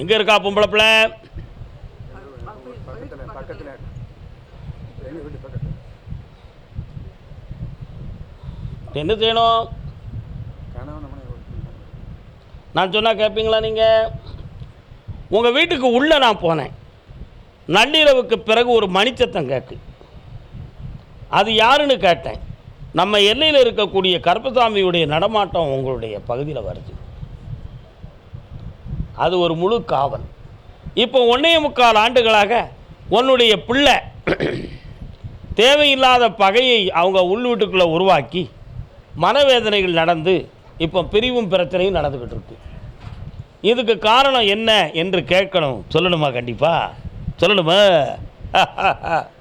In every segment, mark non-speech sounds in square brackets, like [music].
எங்கே இருக்கா பொம்பளை பிள்ளை? பக்கத்தில் என்ன செய்யணும்? நான் சொன்னால் கேட்பீங்களா நீங்கள் உங்கள் வீட்டுக்கு உள்ளே நான் போனேன். நள்ளிரவுக்கு பிறகு ஒரு மணிச்சத்தம் கேட்கு அது யாருன்னு கேட்டேன். நம்ம எல்லையில் இருக்கக்கூடிய கருப்பசாமியுடைய நடமாட்டம் உங்களுடைய பகுதியில் வருது. அது ஒரு முழு காவல். இப்போ ஒன்றே முக்கால் ஆண்டுகளாக உன்னுடைய பிள்ளை தேவையில்லாத பகையை அவங்க உள் வீட்டுக்குள்ளே உருவாக்கி மனவேதனைகள் நடந்து இப்போ பிரிவும் பிரச்சனையும் நடந்துக்கிட்டு இருக்கு. இதுக்கு காரணம் என்ன என்று கேட்கணும். சொல்லணுமா கண்டிப்பாக சொல்லணுமா? [laughs]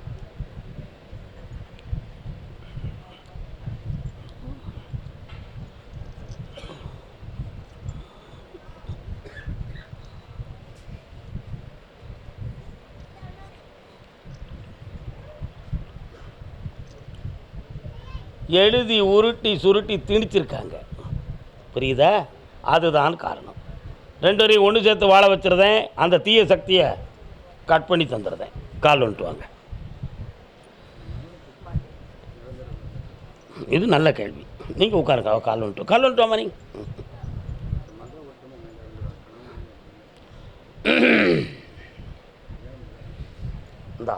எழுதி உருட்டி சுருட்டி திணிச்சிருக்காங்க. புரியுதா? அதுதான் காரணம். ரெண்டு வரையும் ஒன்று சேர்த்து வாழ வச்சிருந்தேன். அந்த தீய சக்தியை கட் பண்ணி தந்துடுறேன் கால் வந்துட்டு வாங்க. இது நல்ல கேள்வி. நீங்கள் உட்காருங்க. கால் வந்துட்டு கால் வந்துட்டு வாமா நீங்கள் இந்தா.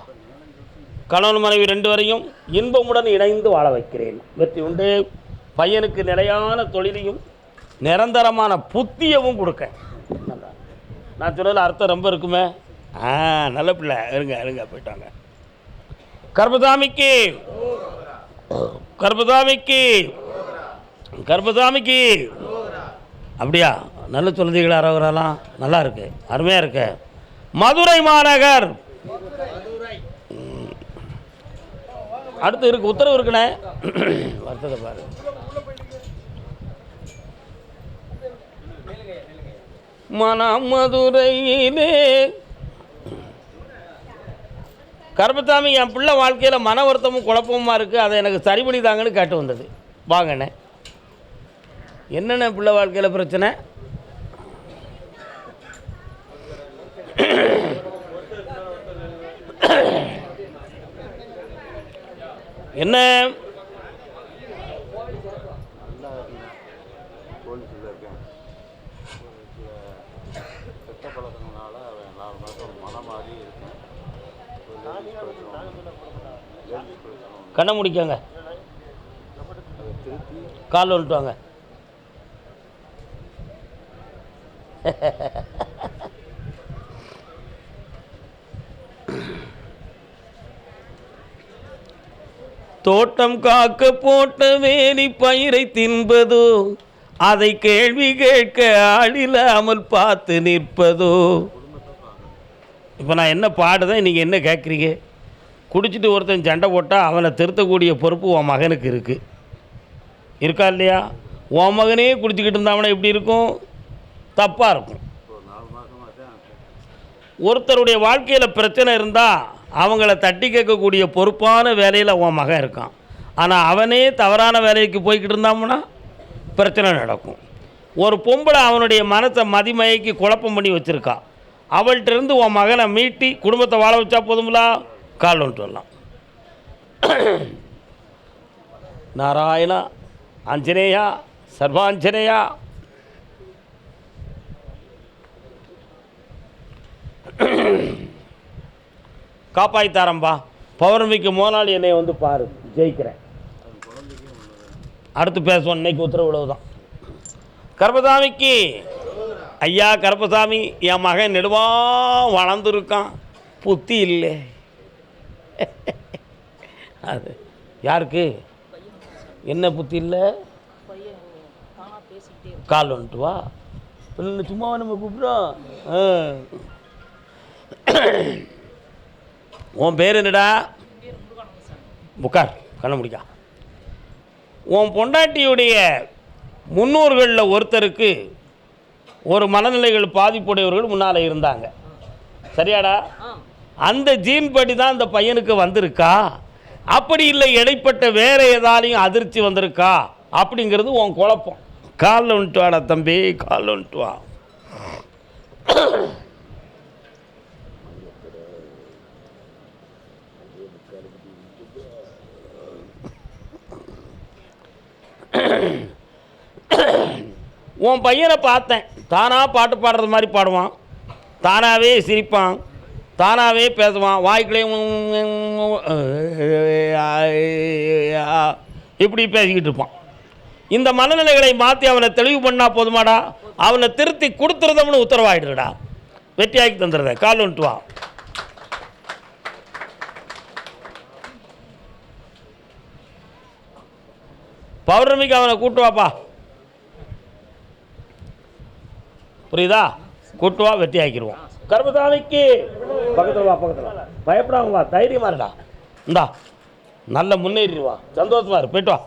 கணவன் மனைவி ரெண்டு வரையும் இன்பமுடன் இணைந்து வாழ வைக்கிறேன். வெற்றி உண்டு. பையனுக்கு நிலையான தொழிலையும் நிரந்தரமான புத்தியவும் கொடுக்க. நான் சொன்னதில் அர்த்தம் ரொம்ப இருக்குமே? ஆ நல்ல பிள்ளை. இருங்க இருங்க போயிட்டாங்க. கர்பதாமிக்கு கர்பதாமிக்கு கர்பதாமிக்கு அப்படியா? நல்ல சொல்லுதீங்களா அரவரெல்லாம் நல்லா இருக்கு. அருமையாக இருக்கு. மதுரை மாநகர். அடுத்து இருக்கு உத்தரவு இருக்குண்ணே. வருத்தத்தை பாரு. மனமதுரையிலே. கருப்பசாமி என் பிள்ளை வாழ்க்கையில் மன வருத்தமும் குழப்பமுமா இருக்குது அதை எனக்கு சரி பண்ணி தாங்கன்னு கேட்டு வந்தது. வாங்கண்ணே. என்னென்ன பிள்ளை வாழ்க்கையில் பிரச்சனை என்ன நல்லா இருக்கேன் போலீஸில் இருக்கேன் செத்த பழக்கங்களால அவன் நாலு மாதம் மனம் மாறி இருக்கேன் ஒரு லேடிஸ் பிரச்சனை லேடிஸ் என்ன? கண்ணை முடிக்கங்க. கால் வந்துட்டு வாங்க [laughs] தோட்டம் காக்க போட்ட வேலி பயிரை தின்பதோ அதை கேள்வி கேட்க அழிலாமல் பார்த்து நிற்பதோ. இப்போ நான் என்ன பாடுதேன் நீங்கள் என்ன கேட்குறீங்க குடிச்சிட்டு ஒருத்தன் சண்டை போட்டால் அவனை திருத்தக்கூடிய பொறுப்பு உன் மகனுக்கு இருக்குது இருக்கா இல்லையா? உன் மகனே குடிச்சிக்கிட்டு இருந்தாவனா எப்படி இருக்கும்? தப்பாக இருக்கும். ஒருத்தருடைய வாழ்க்கையில் பிரச்சனை இருந்தால் அவங்கள தட்டி கேட்கக்கூடிய பொறுப்பான வேலையில் உன் மகன் இருக்கான். ஆனால் அவனே தவறான வேலைக்கு போய்கிட்டு இருந்தாமுன்னா பிரச்சனை நடக்கும். ஒரு பொம்பளை அவனுடைய மனசை மதிமயக்கி குழப்பம் பண்ணி வச்சுருக்கா. அவள்கிட்டருந்து உன் மகனை மீட்டி குடும்பத்தை வாழ வச்சா போதுங்களா கால் ஒன்று வரலாம். நாராயணா ஆஞ்சநேயா சர்வாஞ்சனேயா காப்பாய்த்தாரம்பா பௌர்ணமிக்கு மோனாள் என்னை வந்து பாரு. ஜெயிக்கிறேன். அடுத்து பேசுவோம். இன்னைக்கு உத்தரவு தான் கர்பசாமிக்கு ஐயா கருப்பசாமி என் மகன் நெடுவா வளர்ந்துருக்கான். புத்தி இல்லை. அது யாருக்கு? என்ன புத்தி இல்லை? கால் வந்துட்டு வா. இல்லை சும்மா நம்ம கூப்பிட்றோம்? ஆ. உன் பேர் என்னடா? புக்கார் கண்ண முடிக்கா. உன் பொண்டாட்டியுடைய முன்னோர்களில் ஒருத்தருக்கு ஒரு மனநிலைகள் பாதிப்புடையவர்கள் முன்னால் இருந்தாங்க. சரியாடா? அந்த ஜீன் படி தான் அந்த பையனுக்கு வந்திருக்கா? அப்படி இல்லை இடைப்பட்ட வேற ஏதாலையும் அதிர்ச்சி வந்திருக்கா? அப்படிங்கிறது உன் குழப்பம். காலில் வந்துட்டு வாடா தம்பி காலில் வந்துட்டு வா. உன் பையனை பார்த்தேன். தானாக பாட்டு பாடுறது மாதிரி பாடுவான். தானாகவே சிரிப்பான். தானாகவே பேசுவான். வாய்க்குள்ளே இப்படி பேசிக்கிட்டு இருப்பான். இந்த மனநிலைகளை மாற்றி அவனை தெளிவு பண்ணால் போதுமாடா. அவனை திருத்தி கொடுத்துருதம்னு உத்தரவாயிடுறடா. வெற்றியாக்கி தந்துடுறத கால் வந்துட்டு வா. பௌர்ணமிக்கு அவனை கூட்டு வாப்பா. புரியுதா? கூட்டு வா வெட்டி ஆக்கிடுவோம். கர்மசாமிக்கு பக்கத்தில் வா பக்கத்தில் வா. பயப்படாம வா தைரியமாக இருடா. இந்தா நல்ல முன்னேறிடுவா சந்தோஷமாக இரு போயிட்டு வா.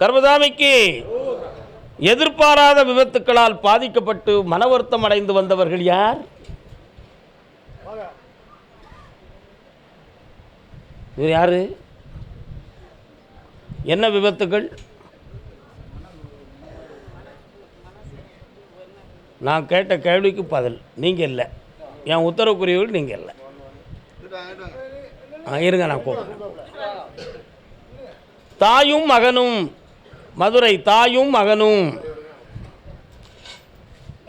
கர்மசாமிக்கு எதிர்பாராத விபத்துக்களால் பாதிக்கப்பட்டு மன வருத்தம் அடைந்து வந்தவர்கள் யார்? இவர் யாரு? என்ன விபத்துகள்? நான் கேட்ட கேள்விக்கு பதில். நீங்கள் இல்லை. என் உத்தரவுக்குரியவர்கள் நீங்கள் இல்லை. ஆ, இருங்க நான் கூப்பிடுறேன். தாயும் மகனும் மதுரை தாயும் மகனும்.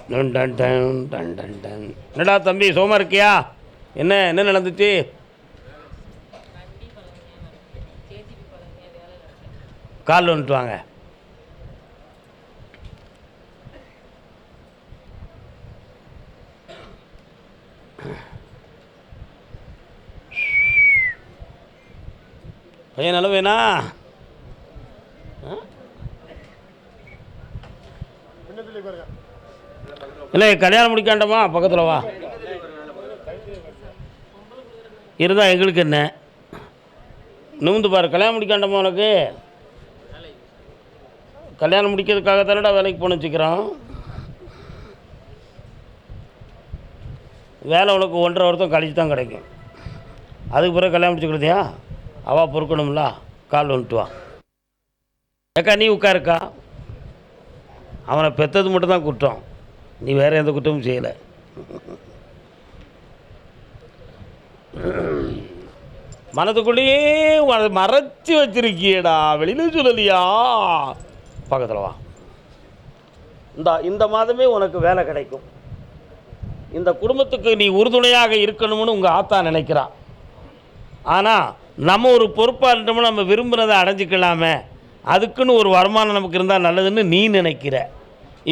டன் டன் டன் டன் டன். என்னடா தம்பி சோமா இருக்கியா? என்ன என்ன நடந்துச்சு? கால் வந்துட்டு வாங்க. பையன் நல்ல வேணா இல்லை கல்யாணம் முடிக்காண்டமா பக்கத்தில் வா. இருந்தா எங்களுக்கு என்ன? நிமிந்து பாரு கல்யாணம் முடிக்காண்டமா உனக்கு. கல்யாணம் முடிக்கிறதுக்காக தானடா வேலைக்கு போன வச்சுக்கிறோம். வேலை உனக்கு ஒன்றரை வருஷம் கழிச்சு தான் கிடைக்கும். அதுக்கு பிறகு கல்யாணம் முடிச்சுக்கிறதையா? அவா பொறுக்கணும்ல? கால் வந்துட்டு வா. ஏக்கா நீ உட்காருக்கா. அவனை பெற்றது மட்டும் தான் குற்றம். நீ வேற எந்த குற்றமும் செய்யலை. மனதுக்குள்ளேயே மறைச்சி மறைச்சு வச்சிருக்கியேடா வெளியில சொல்லலையா? பக்கத்தில் வா. இந்த இந்த மாதமே உனக்கு வேலை கிடைக்கும். இந்த குடும்பத்துக்கு நீ உறுதுணையாக இருக்கணும்னு உங்கள் ஆத்தா நினைக்கிறான் ஆனால் நம்ம ஒரு பொறுப்பாக இருந்தோம்னா நம்ம விரும்புகிறத அடைஞ்சிக்கலாமே. அதுக்குன்னு ஒரு வருமானம் நமக்கு இருந்தால் நல்லதுன்னு நீ நினைக்கிற.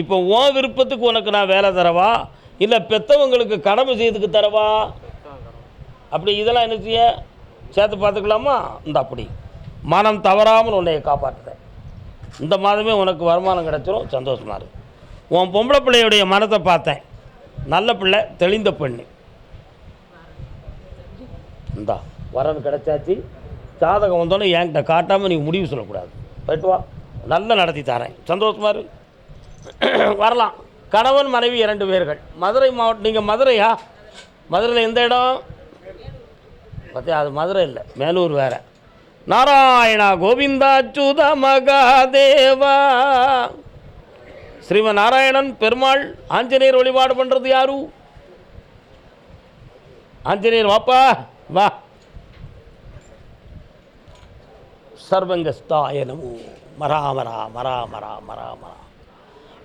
இப்போ உன் விருப்பத்துக்கு உனக்கு நான் வேலை தரவா? இல்லை பெற்றவங்களுக்கு கடமை செய்யறதுக்கு தரவா? அப்படி இதெல்லாம் என்ன செய்ய? சேர்த்து பார்த்துக்கலாமா? இந்த அப்படி. மனம் தவறாமல் உன்னைய காப்பாற்றுறேன் இந்த மாதமே உனக்கு வருமானம் கிடச்சிரும் சந்தோஷமாக இருக்கு உன் பொம்பளை பிள்ளையுடைய மனத்தை பார்த்தேன். நல்ல பிள்ளை தெளிந்த பெண்ணு. இந்தா. வரன் கிடச்சாச்சு. ஜாதகம் வந்தோன்னே என்கிட்ட காட்டாமல் நீ முடிவு சொல்லக்கூடாது. போயிட்டு வா. நல்லா நடத்தி தரேன். சந்தோஷமா இரு. வரலாம். கணவன் மனைவி இரண்டு பேர்கள். மதுரை மாவட்டம் நீங்கள் மதுரையா? மதுரையில் எந்த இடம்? பார்த்தியா அது மதுரை இல்லை. மேலூர் வேற. நாராயணா கோவிந்தா சுத மகாதேவா. ஸ்ரீம நாராயணன் பெருமாள் ஆஞ்சநேயர் வழிபாடு பண்ணுறது யாரு? ஆஞ்சநேயர் வாப்பா வா. சர்வங்கஸ்தாய நமோ மராமரா மராமரா மராமரா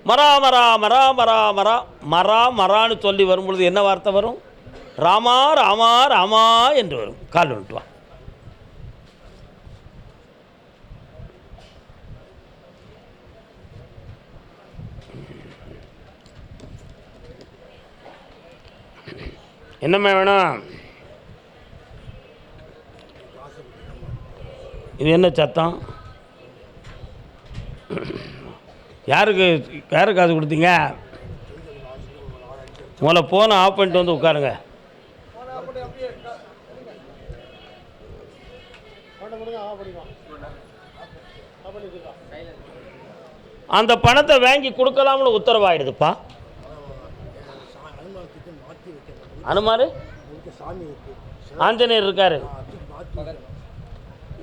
மராமரா மராமரா மரா மரா மரான்னு சொல்லி வரும்பொழுது என்ன வார்த்தை வரும்? ராமா ராமா ராமா என்று வரும். கால் ஒன்றுவான் என்னம்மா வேணும்? இது என்ன சத்தம்? யாருக்கு யாருக்கு காசு கொடுத்தீங்க? முதல்ல ஃபோனை ஆஃப் பண்ணிட்டு வந்து உட்காருங்க. அந்த பணத்தை வாங்கி கொடுக்கலாம்னு உத்தரவாயிடுதுப்பா. அனுமாரு? ஆஞ்சநேயர் இருக்காரு.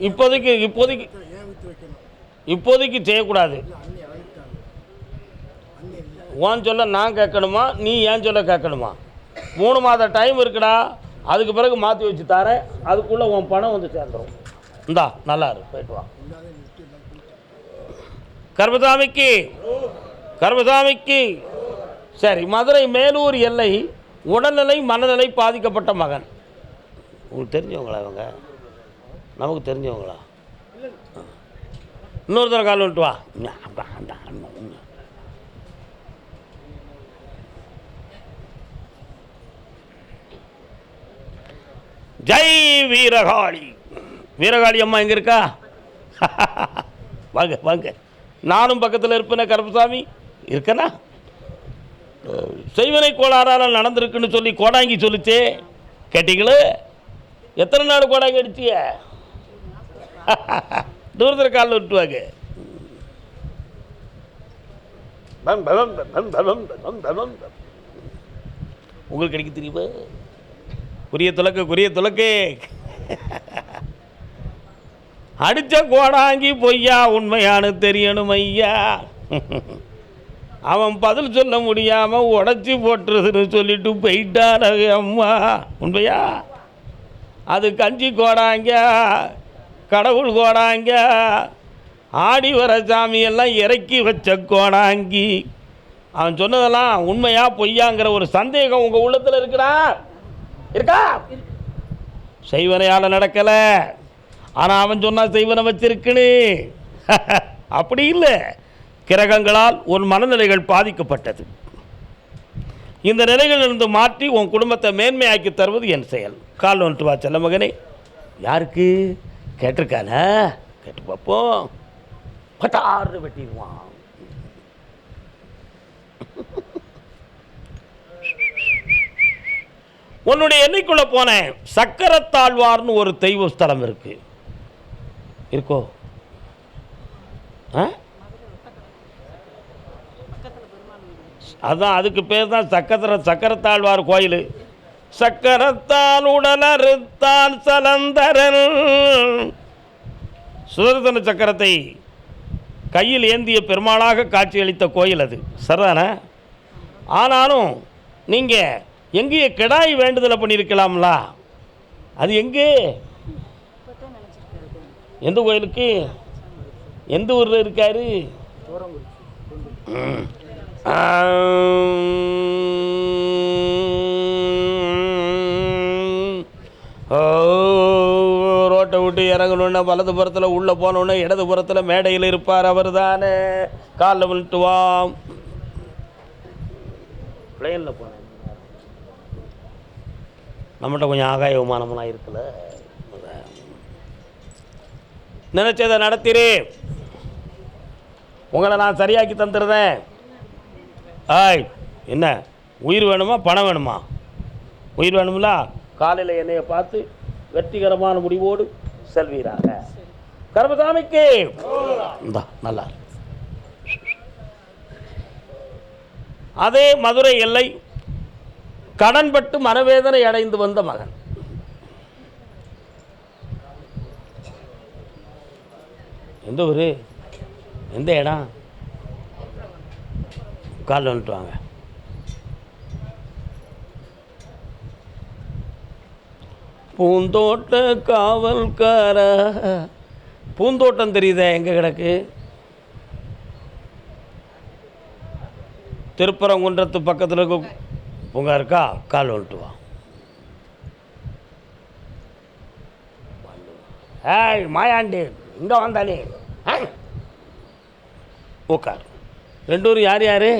இப்போதைக்கு இப்போதைக்கு இப்போதைக்கு செய்யக்கூடாது. உன் சொல்ல நான் கேட்கணுமா? நீ ஏன் சொல்ல கேட்கணுமா? மூணு மாத டைம் இருக்குடா. அதுக்கு பிறகு மாற்றி வச்சு தரேன். அதுக்குள்ளே உன் பணம் வந்து சேர்ந்துடும் இந்தா நல்லா இரு போயிட்டு வா. கர்மசாமிக்கு கர்மசாமிக்கு. சரி மதுரை மேலூர் எல்லை உடல்நிலை மனநிலை பாதிக்கப்பட்ட மகன். உங்களுக்கு தெரிஞ்சவங்களா அவங்க நமக்கு தெரிஞ்சவங்களா? இன்னொரு தடவை கால் விட்டு வா. ஜெய் வீரகாளி. வீரகாளி அம்மா எங்கே இருக்கா? வாங்க வாங்க. நானும் பக்கத்தில் இருப்பேனே கருப்பசாமி. இருக்கனா? செய்வனை கோளாறால் நடந்திருக்குன்னு சொல்லி கோடாங்கி சொல்லிச்சே. கேட்டிங்களே? எத்தனை நாள் கோடாங்கி அடிச்சிய? தூரத்தில் காலில் விட்டுவாங்க. உங்களுக்கு அடிக்க தெரியுமா? குறிய துலக்கு குறிய துலக்கு. அடிச்ச கோடாங்கி பொய்யா உண்மையானு தெரியணும் ஐயா. அவன் பதில் சொல்ல முடியாம உடச்சி போட்டுறதுன்னு சொல்லிட்டு போயிட்டான் அம்மா. உண்மையா? அது கஞ்சி கோடாங்க. கடவுள் கோடாங்க. ஆடி வர சாமியெல்லாம் இறக்கி வச்ச கோடாங்கி. அவன் சொன்னதெல்லாம் உண்மையா பொய்யாங்கிற ஒரு சந்தேகம் உங்கள் உள்ளத்தில் இருக்குடா. இருக்கா? செய்வனையால் நடக்கலை. ஆனால் அவன் சொன்னால் செய்வனை வச்சிருக்குன்னு. [laughs] அப்படி இல்லை. கிரகங்களால் உன் மனநிலைகள் பாதிக்கப்பட்டது. இந்த நிலைகளிலிருந்து மாற்றி உன் குடும்பத்தை மேன்மையாக்கி தருவது என் செயல். கால் வந்துட்டு வா செல்ல மகனே யாருக்கு? கேட்டிருக்கானா? கேட்டு பார்ப்போம். பட்டாறு வெட்டிடுவான். உன்னுடைய எண்ணிக்குள்ள போனேன். சக்கரத்தாழ்வார்னு ஒரு தெய்வ ஸ்தலம் இருக்கு. இருக்கோ? ஆ? அதான் அதுக்கு பேர் தான் சக்கர சக்கரத்தாழ்வார் கோயில். சக்கரத்தால் உடலறுத்தான் சலந்தரன். சுதர்சன சக்கரத்தை கையில் ஏந்திய பெருமாளாக காட்சியளித்த கோயில் அது. சரிதானே? ஆனாலும் நீங்கள் எங்கேயே கிடாய் வேண்டுதலை பண்ணியிருக்கலாம்ல? அது எங்கே? எந்த கோயிலுக்கு? எந்த ஊரில் இருக்காரு? ம். ரோட்டை விட்டு இறங்கணுன்னா வலது புறத்தில் உள்ளே போனோன்னே இடது புறத்தில் மேடையில் இருப்பார் அவர் தானே காலில் விழுட்டு வாம் பிளேனில் போனேன். நம்மகிட்ட கொஞ்சம் ஆகாய விமானம்லாம் இருக்குல்ல. நினைச்சதை நடத்திரு. உங்களை நான் சரியாக்கி தந்துடுறேன் ஆய் என்ன? உயிர் வேணுமா? பணம் வேணுமா? உயிர் வேணுங்களா காலையில் என்னைய பார்த்து வெற்றிகரமான முடிவோடு செல்வீராக. கர்மசாமிக்கு நல்லா. அதே மதுரை எல்லை கடன்பட்டு மனவேதனை அடைந்து வந்த மகன். எந்த ஊர்? எந்த இடம்? காலில் வந்துட்டு வாங்க. பூந்தோட்ட காவல்கார. பூந்தோட்டம் தெரியுதே எங்கே கிடக்கு? திருப்பரங்குன்றத்து பக்கத்தில் இருக்க பூங்கா இருக்கா? கால் வந்துட்டு வா. ஏய் மாயாண்டி இங்கே வந்தாலே உட்கார் ரெண்டு யார் யார்?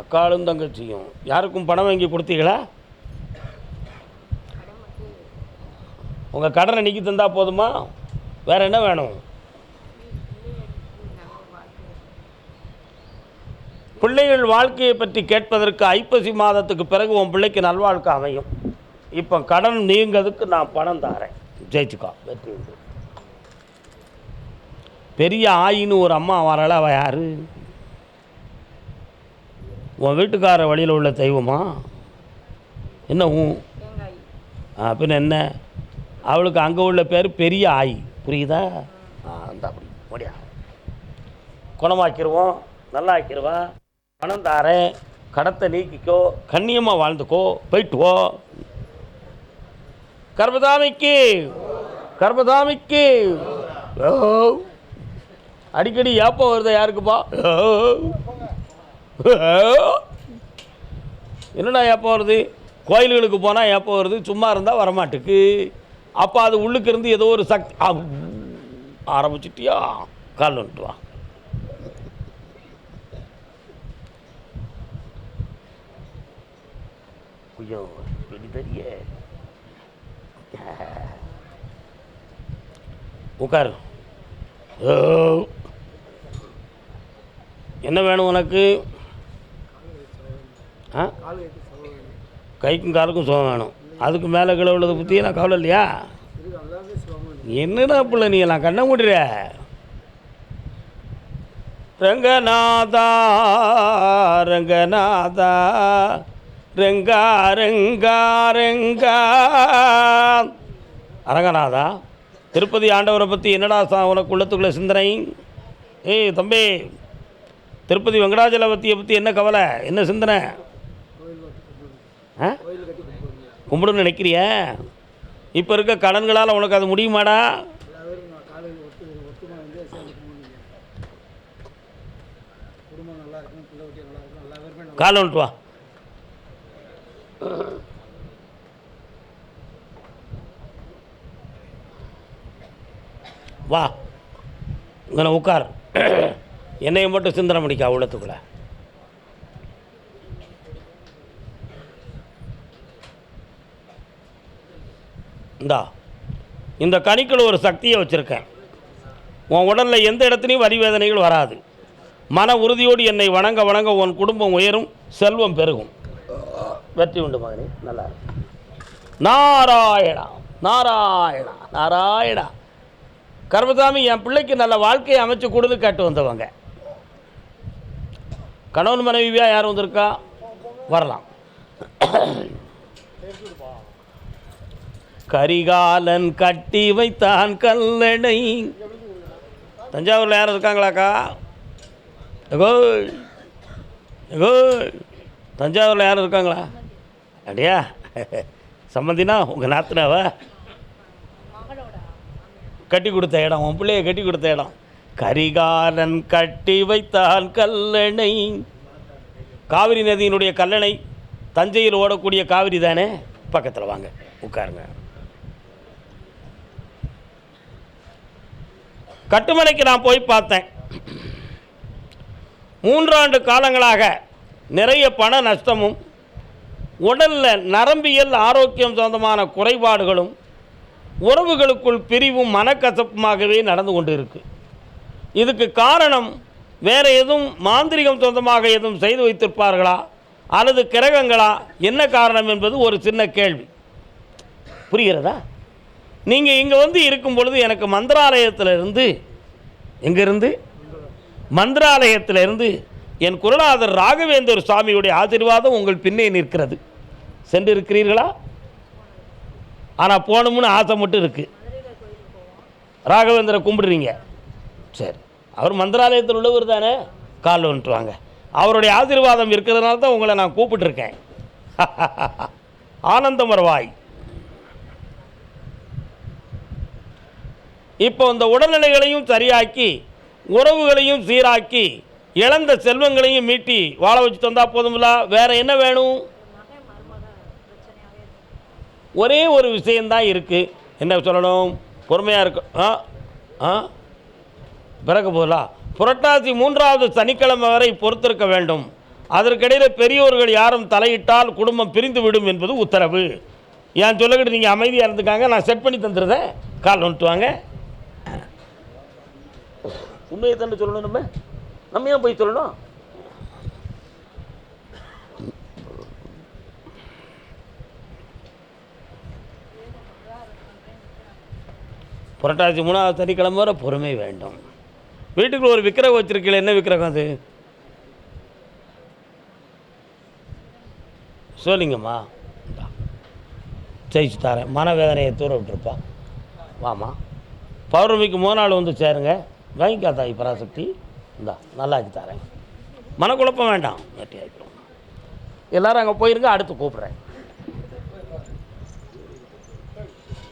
அக்காளும் தங்கச்சியும். யாருக்கும் பணம் வாங்கி கொடுத்தீங்களா? உங்கள் கடனை நீக்கி தந்தா போதுமா? வேற என்ன வேணும்? பிள்ளைகள் வாழ்க்கையை பற்றி கேட்பதற்கு ஐப்பசி மாதத்துக்கு பிறகு உன் பிள்ளைக்கு நல்வாழ்க்கை அமையும். இப்போ கடன் நீங்கிறதுக்கு நான் பணம் தாரேன். ஜெயிச்சுக்கோ. வெற்றி பெரிய ஆயின்னு ஒரு அம்மா வரல அவள் யாரு? உன் வீட்டுக்கார வழியில் உள்ள தெய்வமா? என்ன ஆ பின்ன என்ன? அவளுக்கு அங்கே உள்ள பேர் பெரிய ஆய். புரியுதா? அந்த அப்படி முடியா குணமாக்கிடுவோம் நல்லா ஆக்கிடுவா பணம் தாரேன் கடத்தை நீக்கிக்கோ கண்ணியமாக வாழ்ந்துக்கோ போயிட்டுவோ. கர்பதாமிக்கு கர்மதாமிக்கு கர்மதாமிக்கு. ஓ. அடிக்கடி ஏப்பம் வருதா யாருக்குப்பா? என்னடா ஏப்பம் வருது? கோயில்களுக்கு போனால் ஏப்பம் வருது சும்மா இருந்தால் வரமாட்டுக்கு. அப்போ அது உள்ளுக்கு இருந்து ஏதோ ஒரு சக்தி ஆரம்பிச்சிட்டியா? கால் வந்துட்டு வா. ஐயோ பெரிய. பெரிய உட்காரு. என்ன வேணும் உனக்கு? ஆ? கைக்கும் காலுக்கும் சுகம் வேணும். அதுக்கு மேலே கீழே உள்ளதை பற்றி நான் கவலை இல்லையா என்னடா பிள்ளை நீ எல்லாம் கண்ண முடிற? ரங்கநாதா ரங்கநாதா ரெங்கா ரெங்கா ரெங்கா. அரங்கநாதா திருப்பதி ஆண்டவரை பற்றி என்னடா சா உனக்கு உள்ளத்துக்குள்ள சிந்தனை? ஏய் தம்பி திருப்பதி வெங்கடாஜலபத்தியை பற்றி என்ன கவலை? என்ன சிந்தனை? ஆ? கும்பிடுன்னு நினைக்கிறிய? இப்போ இருக்க கடன்களால் உனக்கு அது முடியுமாடா? காலை வந்துட்டு வா. வா. இங்கே உட்கார் என்னையை மட்டும் சிந்தனை பண்ணிக்கா உள்ளத்துக்குள்ள இந்தா இந்த கணிக்கில் ஒரு சக்தியை வச்சுருக்கேன். உன் உடலில் எந்த இடத்துலையும் வரி வேதனைகள் வராது. மன உறுதியோடு என்னை வணங்க வணங்க உன் குடும்பம் உயரும் செல்வம் பெருகும். வெற்றி உண்டு மகனே நல்லா நாராயணா நாராயணா நாராயணா. கர்மசாமி என் பிள்ளைக்கு நல்ல வாழ்க்கையை அமைச்சு கொடுத்து கேட்டு வந்தவங்க. கணவன் மனைவியா யார் வந்திருக்கா? வரலாம். கரிகாலன் கட்டி வைத்தான் கல்லணை. தஞ்சாவூரில் யாரும் இருக்காங்களாக்கா? எகோ எகோ தஞ்சாவூரில் யாரும் இருக்காங்களா? அப்படியா சம்மந்தினா உங்கள் நாத்தனாவா? கட்டி கொடுத்த இடம் உன் பிள்ளைய கட்டி கொடுத்த இடம். கரிகாலன் கட்டி வைத்தான் கல்லணை. காவிரி நதியினுடைய கல்லணை தஞ்சையில் ஓடக்கூடிய காவிரி தானே? பக்கத்தில் வாங்க உட்காருங்க. கட்டுமனைக்கு நான் போய் பார்த்தேன். மூன்றாண்டு காலங்களாக நிறைய பண நஷ்டமும் உடலில் நரம்பியல் ஆரோக்கியம் சொந்தமான குறைபாடுகளும் உறவுகளுக்குள் பிரிவும் மனக்கசப்புமாகவே நடந்து கொண்டு இருக்கு இதுக்கு காரணம் வேறு எதுவும் மாந்திரிகம் சொந்தமாக எதுவும் செய்து வைத்திருப்பார்களா? அல்லது கிரகங்களா? என்ன காரணம் என்பது ஒரு சின்ன கேள்வி. புரிகிறதா? நீங்கள் இங்கே வந்து இருக்கும் பொழுது எனக்கு மந்திராலயத்தில் இருந்து எங்கேருந்து? மந்திராலயத்தில் இருந்து என் குரலாதர் ராகவேந்தர் சுவாமியுடைய ஆசீர்வாதம் உங்கள் பின்னே நிற்கிறது. சென்றிருக்கிறீர்களா? ஆனால் போகணும்னு ஆசை மட்டும் இருக்குது ராகவேந்தரை கும்பிடுறீங்க. சரி. அவர் மந்திராலயத்தில் உள்ளவர் தானே? காலில் வந்துட்டு வாங்க அவருடைய ஆசீர்வாதம் இருக்கிறதுனால தான் உங்களை நான் கூப்பிட்டுருக்கேன். [laughs] ஆனந்தமரவாய். இப்போ இந்த உடல்நிலைகளையும் சரியாக்கி உறவுகளையும் சீராக்கி இழந்த செல்வங்களையும் மீட்டி வாழ வச்சு தந்தால் போதுமில்ல வேற என்ன வேணும்? ஒரே ஒரு விஷயந்தான் இருக்குது என்ன சொல்லணும்? பொறுமையாக இருக்கு. ஆ? ஆ? பிறகு போதா புரட்டாசி மூன்றாவது சனிக்கிழமை வரை பொறுத்திருக்க வேண்டும். அதற்கிடையில் பெரியோர்கள் யாரும் தலையிட்டால் குடும்பம் பிரிந்து விடும் என்பது உத்தரவு. ஏன் சொல்லிக்கிட்டு நீங்கள் அமைதியாக இருந்துக்காங்க நான் செட் பண்ணி தந்துடுறேன் கால் வந்துட்டு வாங்க. உண்மையை தானே சொல்லணும் நம்ம? நம்ம ஏன் போய் சொல்லணும்? புரட்டாசி மூணாவது சனிக்கிழமை வர பொறுமை வேண்டும். வீட்டுக்குள்ள ஒரு விக்கிரகம் வச்சிருக்கீங்களே என்ன விக்கிரகம் அது? சொல்லிங்கம்மா. ஜெயிச்சு தரேன். மனவேதனையை தூர விட்டுருப்பான் வாமா பௌர்ணமிக்கு மூணு நாள் வந்து சேருங்க. வாங்கிக்கா தாய் பராசக்தி. இந்தா நல்லாக்கி தரேன். மனக்குழப்பம் வேண்டாம். வெட்டி எல்லாரும் அங்கே போயிருங்க அடுத்து கூப்பிட்றேன்.